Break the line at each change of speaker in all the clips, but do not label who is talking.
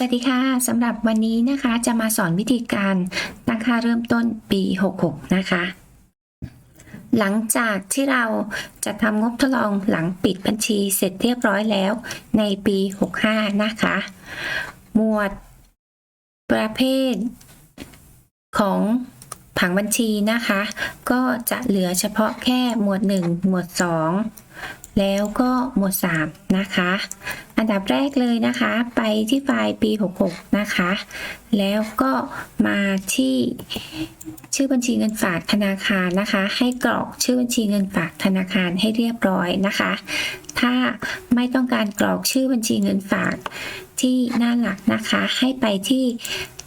สวัสดีค่ะสำหรับวันนี้นะคะจะมาสอนวิธีการตั้งค่าเริ่มต้นปี 66 นะคะ หลังจากที่เราจะทำงบทดลองหลังปิดบัญชีเสร็จเรียบร้อยแล้วในปี 65 นะคะ หมวดประเภทของผังบัญชีนะคะ ก็จะเหลือเฉพาะแค่หมวด 1 หมวด 2 แล้วก็หมวด 3 นะคะ อันดับแรกเลยนะคะ ไปที่ไฟล์ปี 66 นะคะ แล้วก็มาที่ชื่อบัญชีเงินฝากธนาคารนะคะ ให้กรอกชื่อบัญชีเงินฝากธนาคารให้เรียบร้อยนะคะ ถ้าไม่ต้องการกรอกชื่อบัญชีเงินฝากที่หน้าหลักนะคะ ให้ไปที่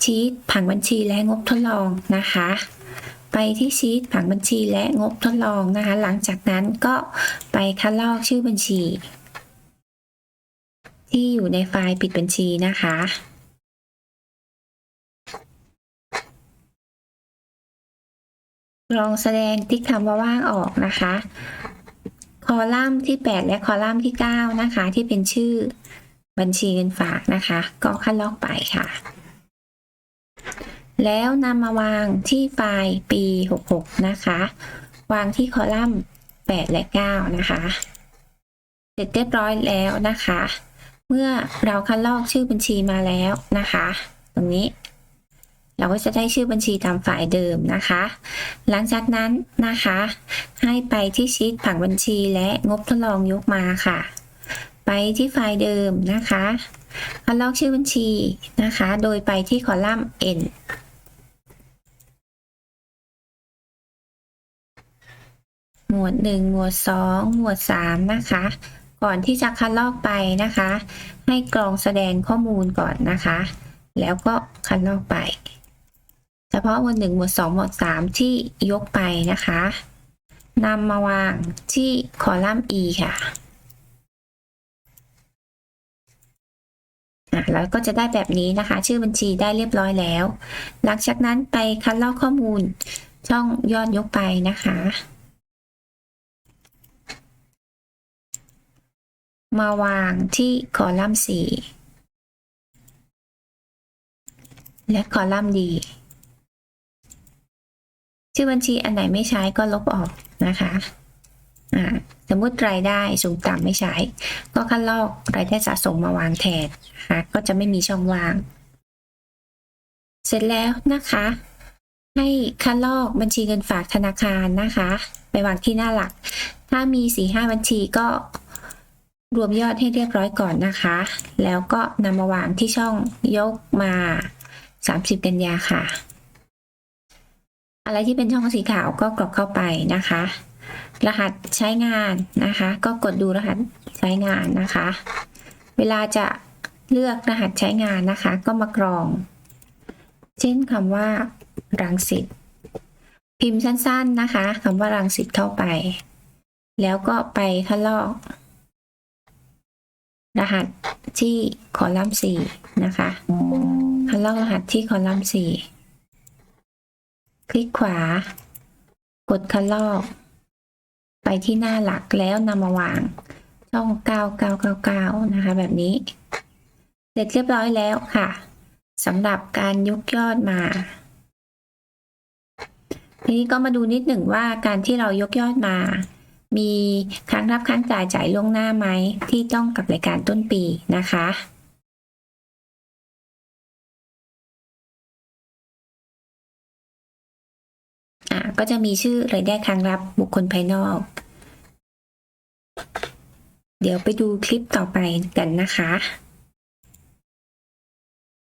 ชีตผังบัญชีและงบทดลองนะคะไปที่ชีตผังบัญชีและงบทดลองนะคะ หลังจากนั้นก็ไปคัดลอกชื่อบัญชี ที่อยู่ในไฟล์ปิดบัญชีนะคะ ลองแสดงติ๊กคำว่าว่างออกนะคะ คอลัมน์ที่ 8 และคอลัมน์ที่ 9 นะคะ ที่เป็นชื่อบัญชีเงินฝากนะคะ ก็คัดลอกไปค่ะ แล้วนำมาวางที่ไฟล์ปี 66 นะคะ วางที่คอลัมน์ 8 และ 9 นะคะ เสร็จเรียบร้อยแล้วนะคะ เมื่อเราคัดลอกชื่อบัญชีมาแล้วนะคะ ตรงนี้ เราก็จะได้ชื่อบัญชีตามฝ่ายเดิมนะคะ หลังจากนั้นนะคะ ให้ไปที่ชีตผังบัญชีและงบทดลองยกมาค่ะ ไปที่ไฟล์เดิมนะคะคัดลอกชื่อบัญชีนะคะ โดยไปที่คอลัมน์ N หมวด 1 หมวด 2 หมวด 3 นะคะ ก่อนที่จะคัดลอกไปนะคะ ให้กรองแสดงข้อมูลก่อนนะคะ แล้วก็คัดลอกไป เฉพาะหมวด1หมวด2หมวด3 ที่ยกไปนะคะนำมาวางที่คอลัมน์ E ค่ะแล้วก็จะได้แบบนี้นะคะ ชื่อบัญชีได้เรียบร้อยแล้ว หลังจากนั้นไปคัดลอกข้อมูลช่องยอดยกไปนะคะ มาวางที่คอลัมน์ 4 และคอลัมน์ D ชื่อบัญชีอันไหนไม่ใช้ก็ลบออกนะคะอ่าสมมติรายได้สูงต่ำไม่ใช้ ก็คัดลอกรายได้สะสมมาวางแทนนะคะก็จะไม่มีช่องว่าง เสร็จแล้วนะคะ ให้คัดลอกบัญชีเงินฝากธนาคารนะคะ ไปวางที่หน้าหลัก ถ้ามี4ีห้าบัญชีก็ รวมยอดให้เรียบร้อยก่อนนะคะ แล้วก็นำมาวางที่ช่องยกมา 30 กันยาค่ะ อะไรที่เป็นช่องสีขาวก็กรอกเข้าไปนะคะ รหัสใช้งานนะคะ ก็กดดูรหัสใช้งานนะคะ เวลาจะเลือกรหัสใช้งานนะคะ ก็มากรอง เช่นคำว่า รังสิตพิมพ์สั้นๆนะคะคำว่ารังสิตเข้าไป แล้วก็ไปคัดลอก รหัสที่คอลัมน์สี่นะคะคัดลอกรหัสที่คอลัมน์สี่คลิกขวา กดคัดลอก ไปที่หน้าหลักแล้วนำมาวาง ช่อง 9999 นะคะ แบบนี้ เสร็จเรียบร้อยแล้วค่ะสำหรับการยกยอดมา ทีนี้ก็มาดูนิดหนึ่งว่าการที่เรายกยอดมา มีค้างรับค้างจ่ายจ่ายล่วงหน้าไหมที่ต้องกับรายการต้นปีนะคะอะก็จะมีชื่อรายได้ค้างรับบุคคลภายนอก เดี๋ยวไปดูคลิปต่อไปกันนะคะ